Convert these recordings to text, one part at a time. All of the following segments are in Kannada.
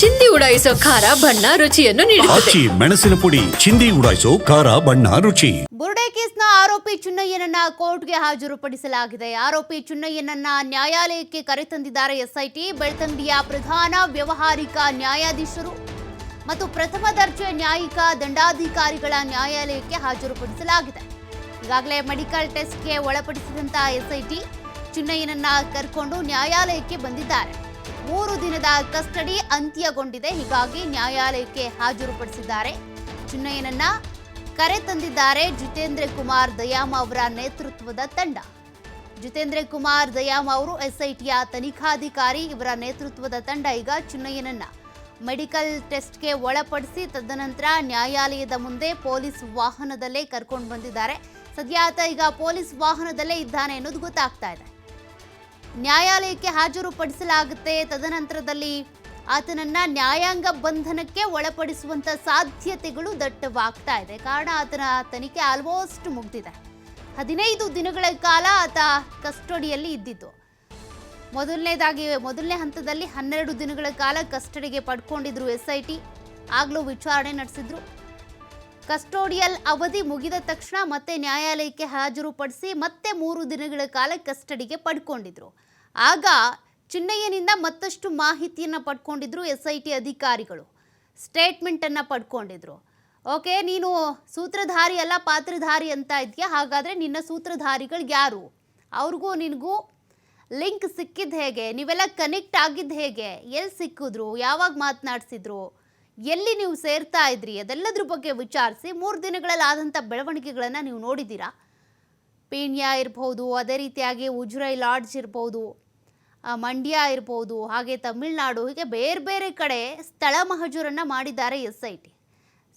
ಚಿಂದಿ ಉಡಾಯಿಸೋ ಖಾರ ಬಣ್ಣ ರುಚಿಯನ್ನು ನೀಡುತ್ತದೆ. ಆಚಿ ಮೆಣಸಿನ ಪುಡಿ ಚಿಂದಿ ಉಡಾಯಿಸೋ ಖಾರ ಬಣ್ಣ ರುಚಿ. ಬುರುಡೆ ಕೇಸ್ನ ಆರೋಪಿ ಚುನ್ನಯ್ಯನನ್ನ ಕೋರ್ಟ್ಗೆ ಹಾಜರುಪಡಿಸಲಾಗಿದೆ. ಆರೋಪಿ ಚುನ್ನಯ್ಯನನ್ನ ನ್ಯಾಯಾಲಯಕ್ಕೆ ಕರೆತಂದಿದ್ದಾರೆ ಎಸ್ಐಟಿ. ಬೆಳ್ತಂಗಡಿಯ ಪ್ರಧಾನ ವ್ಯವಹಾರಿಕ ನ್ಯಾಯಾಧೀಶರು ಮತ್ತು ಪ್ರಥಮ ದರ್ಜೆ ನ್ಯಾಯಿಕ ದಂಡಾಧಿಕಾರಿಗಳ ನ್ಯಾಯಾಲಯಕ್ಕೆ ಹಾಜರುಪಡಿಸಲಾಗಿದೆ. ಈಗಾಗಲೇ ಮೆಡಿಕಲ್ ಟೆಸ್ಟ್ಗೆ ಒಳಪಡಿಸಿದಂತಹ ಎಸ್ಐಟಿ ಚುನ್ನಯ್ಯನನ್ನ ಕರ್ಕೊಂಡು ನ್ಯಾಯಾಲಯಕ್ಕೆ ಬಂದಿದ್ದಾರೆ. ಮೂರು ದಿನದ ಕಸ್ಟಡಿ ಅಂತ್ಯಗೊಂಡಿದೆ. ಹೀಗಾಗಿ ನ್ಯಾಯಾಲಯಕ್ಕೆ ಹಾಜರುಪಡಿಸಿದ್ದಾರೆ. ಚಿನ್ನಯ್ಯನನ್ನ ಕರೆ ತಂದಿದ್ದಾರೆ ಜಿತೇಂದ್ರ ಕುಮಾರ್ ದಯಾಮ ಅವರ ನೇತೃತ್ವದ ತಂಡ. ಜಿತೇಂದ್ರ ಕುಮಾರ್ ದಯಾಮ ಅವರು ಎಸ್ಐಟಿಯ ತನಿಖಾಧಿಕಾರಿ, ಇವರ ನೇತೃತ್ವದ ತಂಡ ಈಗ ಚಿನ್ನಯ್ಯನನ್ನ ಮೆಡಿಕಲ್ ಟೆಸ್ಟ್ಗೆ ಒಳಪಡಿಸಿ, ತದನಂತರ ನ್ಯಾಯಾಲಯದ ಮುಂದೆ ಪೊಲೀಸ್ ವಾಹನದಲ್ಲೇ ಕರ್ಕೊಂಡು ಬಂದಿದ್ದಾರೆ ಸದ್ಯ ಈಗ ಪೊಲೀಸ್ ವಾಹನದಲ್ಲೇ ಇದ್ದಾನೆ ಅನ್ನೋದು ಗೊತ್ತಾಗ್ತಾ ಇದೆ. ನ್ಯಾಯಾಲಯಕ್ಕೆ ಹಾಜರುಪಡಿಸಲಾಗುತ್ತೆ. ತದನಂತರದಲ್ಲಿ ಆತನನ್ನ ನ್ಯಾಯಾಂಗ ಬಂಧನಕ್ಕೆ ಒಳಪಡಿಸುವಂತ ಸಾಧ್ಯತೆಗಳು ದಟ್ಟವಾಗ್ತಾ ಇದೆ. ಕಾರಣ ಆತನ ತನಿಖೆ ಆಲ್ಮೋಸ್ಟ್ ಮುಗ್ದಿದೆ. ಹದಿನೈದು ದಿನಗಳ ಕಾಲ ಆತ ಕಸ್ಟಡಿಯಲ್ಲಿ ಇದ್ದಿದ್ದು. ಮೊದಲನೇದಾಗಿ, ಮೊದಲನೇ ಹಂತದಲ್ಲಿ ಹನ್ನೆರಡು ದಿನಗಳ ಕಾಲ ಕಸ್ಟಡಿಗೆ ಪಡ್ಕೊಂಡಿದ್ರು ಎಸ್ ಐ ಟಿ ಆಗ್ಲೂ ವಿಚಾರಣೆ ನಡೆಸಿದ್ರು. ಕಸ್ಟೋಡಿಯಲ್ ಅವಧಿ ಮುಗಿದ ತಕ್ಷಣ ಮತ್ತೆ ನ್ಯಾಯಾಲಯಕ್ಕೆ ಹಾಜರುಪಡಿಸಿ ಮತ್ತೆ ಮೂರು ದಿನಗಳ ಕಾಲ ಕಸ್ಟಡಿಗೆ ಪಡ್ಕೊಂಡಿದ್ರು. ಆಗ ಚಿನ್ನಯ್ಯನಿಂದ ಮತ್ತಷ್ಟು ಮಾಹಿತಿಯನ್ನು ಪಡ್ಕೊಂಡಿದ್ರು ಎಸ್ ಐ ಟಿ ಅಧಿಕಾರಿಗಳು. ಸ್ಟೇಟ್ಮೆಂಟನ್ನು ಪಡ್ಕೊಂಡಿದ್ರು. ಓಕೆ, ನೀನು ಸೂತ್ರಧಾರಿ ಅಲ್ಲ, ಪಾತ್ರಧಾರಿ ಅಂತ ಇದೆಯಾ? ಹಾಗಾದರೆ ನಿನ್ನ ಸೂತ್ರಧಾರಿಗಳು ಯಾರು? ಅವ್ರಿಗೂ ನಿನಗೂ ಲಿಂಕ್ ಸಿಕ್ಕಿದ್ದು ಹೇಗೆ? ನೀವೆಲ್ಲ ಕನೆಕ್ಟ್ ಆಗಿದ್ದು ಹೇಗೆ? ಎಲ್ಲಿ ಸಿಕ್ಕಿದ್ರು? ಯಾವಾಗ ಮಾತನಾಡಿಸಿದ್ರು? ಎಲ್ಲಿ ನೀವು ಸೇರ್ತಾ ಇದ್ರಿ? ಅದೆಲ್ಲದ್ರ ಬಗ್ಗೆ ವಿಚಾರಿಸಿ ಮೂರು ದಿನಗಳಲ್ಲಿ ಆದಂಥ ಬೆಳವಣಿಗೆಗಳನ್ನು ನೀವು ನೋಡಿದ್ದೀರಾ? ಪೀಣ್ಯ ಇರ್ಬೋದು, ಅದೇ ರೀತಿಯಾಗಿ ಉಜ್ರೈ ಲಾಡ್ಜ್ ಇರ್ಬೋದು ಮಂಡ್ಯ ಇರ್ಬೋದು, ಹಾಗೆ ತಮಿಳುನಾಡು, ಹೀಗೆ ಬೇರೆ ಬೇರೆ ಕಡೆ ಸ್ಥಳ ಮಹಜೂರನ್ನು ಮಾಡಿದ್ದಾರೆ ಎಸ್ ಐ ಟಿ.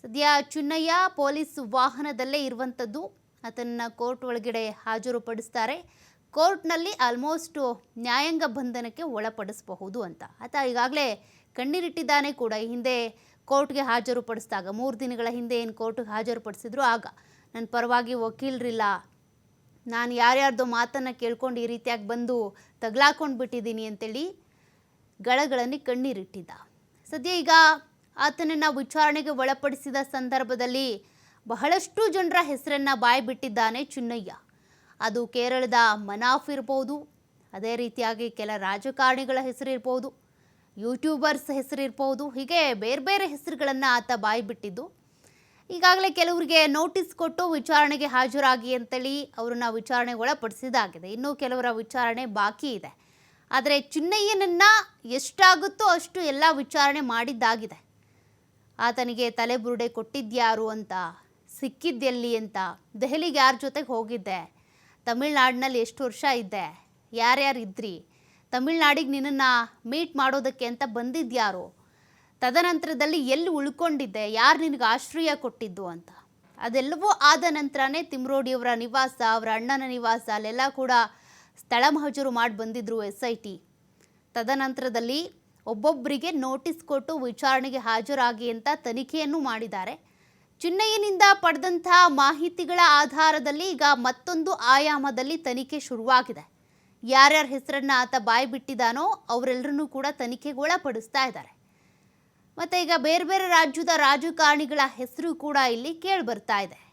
ಸದ್ಯ ಚುನ್ನಯ್ಯ ಪೊಲೀಸ್ ವಾಹನದಲ್ಲೇ ಇರುವಂಥದ್ದು. ಅದನ್ನು ಕೋರ್ಟ್ ಒಳಗಡೆ ಹಾಜರುಪಡಿಸ್ತಾರೆ. ಕೋರ್ಟ್ನಲ್ಲಿ ಆಲ್ಮೋಸ್ಟ್ ನ್ಯಾಯಾಂಗ ಬಂಧನಕ್ಕೆ ಒಳಪಡಿಸಬಹುದು ಅಂತ. ಆತ ಈಗಾಗಲೇ ಕಣ್ಣೀರಿಟ್ಟಿದ್ದಾನೆ ಕೂಡ. ಹಿಂದೆ ಕೋರ್ಟ್ಗೆ ಹಾಜರುಪಡಿಸಿದಾಗ, ಮೂರು ದಿನಗಳ ಹಿಂದೆ ಏನು ಕೋರ್ಟ್ಗೆ ಹಾಜರುಪಡಿಸಿದ್ರು, ಆಗ ನನ್ನ ಪರವಾಗಿ ವಕೀಲರಿಲ್ಲ. ನಾನು ಯಾರ್ಯಾರ್ದೋ ಮಾತನ್ನು ಕೇಳ್ಕೊಂಡು ಈ ರೀತಿಯಾಗಿ ಬಂದು ತಗ್ಲಾಕೊಂಡು ಬಿಟ್ಟಿದ್ದೀನಿ ಅಂತೇಳಿ ಗಳಗಳನ್ನು ಕಣ್ಣೀರಿಟ್ಟಿದ್ದ. ಸದ್ಯ ಈಗ ಆತನನ್ನು ವಿಚಾರಣೆಗೆ ಒಳಪಡಿಸಿದ ಸಂದರ್ಭದಲ್ಲಿ ಬಹಳಷ್ಟು ಜನರ ಹೆಸರನ್ನು ಬಾಯ್ಬಿಟ್ಟಿದ್ದಾನೆ ಚಿನ್ನಯ್ಯ. ಅದು ಕೇರಳದ ಮನಾಫ್ ಇರ್ಬೋದು, ಅದೇ ರೀತಿಯಾಗಿ ಕೆಲ ರಾಜಕಾರಣಿಗಳ ಹೆಸರಿರ್ಬೋದು ಯೂಟ್ಯೂಬರ್ಸ್ ಹೆಸರಿರ್ಬೋದು, ಹೀಗೆ ಬೇರೆ ಬೇರೆ ಹೆಸರುಗಳನ್ನು ಆತ ಬಾಯ್ಬಿಟ್ಟಿದ್ದು. ಈಗಾಗಲೇ ಕೆಲವರಿಗೆ ನೋಟಿಸ್ ಕೊಟ್ಟು ವಿಚಾರಣೆಗೆ ಹಾಜರಾಗಿ ಅಂತೇಳಿ ಅವರನ್ನು ವಿಚಾರಣೆಗೆ ಒಳಪಡಿಸಿದಾಗಿದೆ. ಇನ್ನೂ ಕೆಲವರ ವಿಚಾರಣೆ ಬಾಕಿ ಇದೆ. ಆದರೆ ಚಿನ್ನಯ್ಯನನ್ನು ಎಷ್ಟಾಗುತ್ತೋ ಅಷ್ಟು ಎಲ್ಲ ವಿಚಾರಣೆ ಮಾಡಿದ್ದಾಗಿದೆ. ಆತನಿಗೆ ತಲೆಬುರುಡೆ ಕೊಟ್ಟಿದ್ಯಾರು ಅಂತ, ಸಿಕ್ಕಿದ್ದೆಲ್ಲಿ ಅಂತ, ದೆಹಲಿಗೆ ಯಾರ ಜೊತೆಗೆ ಹೋಗಿದ್ದೆ, ತಮಿಳ್ನಾಡಿನಲ್ಲಿ ಎಷ್ಟು ವರ್ಷ ಇದ್ದೆ, ಯಾರ್ಯಾರು ಇದ್ರಿ ತಮಿಳ್ನಾಡಿಗೆ ನಿನ್ನನ್ನು ಮೀಟ್ ಮಾಡೋದಕ್ಕೆ ಅಂತ ಬಂದಿದ್ಯಾರು? ತದನಂತರದಲ್ಲಿ ಎಲ್ಲಿ ಉಳ್ಕೊಂಡಿದ್ದೆ? ಯಾರು ನಿನಗೆ ಆಶ್ರಯ ಕೊಟ್ಟಿದ್ದು ಅಂತ. ಅದೆಲ್ಲವೂ ಆದ ನಂತರನೇ ತಿಮ್ರೋಡಿಯವರ ನಿವಾಸ, ಅವರ ಅಣ್ಣನ ನಿವಾಸ, ಅಲ್ಲೆಲ್ಲ ಕೂಡ ಸ್ಥಳ ಮಹಜೂರು ಮಾಡಿ ಬಂದಿದ್ರು ಎಸ್ ಐ ಟಿ. ತದನಂತರದಲ್ಲಿ ಒಬ್ಬೊಬ್ಬರಿಗೆ ನೋಟಿಸ್ ಕೊಟ್ಟು ವಿಚಾರಣೆಗೆ ಹಾಜರಾಗಿ ಅಂತ ತನಿಖೆಯನ್ನು ಮಾಡಿದ್ದಾರೆ. ಚಿನ್ನಯ್ಯನಿಂದ ಪಡೆದಂತಹ ಮಾಹಿತಿಗಳ ಆಧಾರದಲ್ಲಿ ಈಗ ಮತ್ತೊಂದು ಆಯಾಮದಲ್ಲಿ ತನಿಖೆ ಶುರುವಾಗಿದೆ. ಯಾರ್ಯಾರ ಹೆಸರನ್ನ ಆತ ಬಾಯಿ ಬಿಟ್ಟಿದ್ದಾನೋ ಅವರೆಲ್ಲರನ್ನೂ ಕೂಡ ತನಿಖೆಗೆ ಒಳಪಡಿಸ್ತಾ ಇದ್ದಾರೆ. ಮತ್ತೆ ಈಗ ಬೇರೆ ಬೇರೆ ರಾಜ್ಯದ ರಾಜಕಾರಣಿಗಳ ಹೆಸರು ಕೂಡ ಇಲ್ಲಿ ಕೇಳಿ ಬರ್ತಾ ಇದೆ.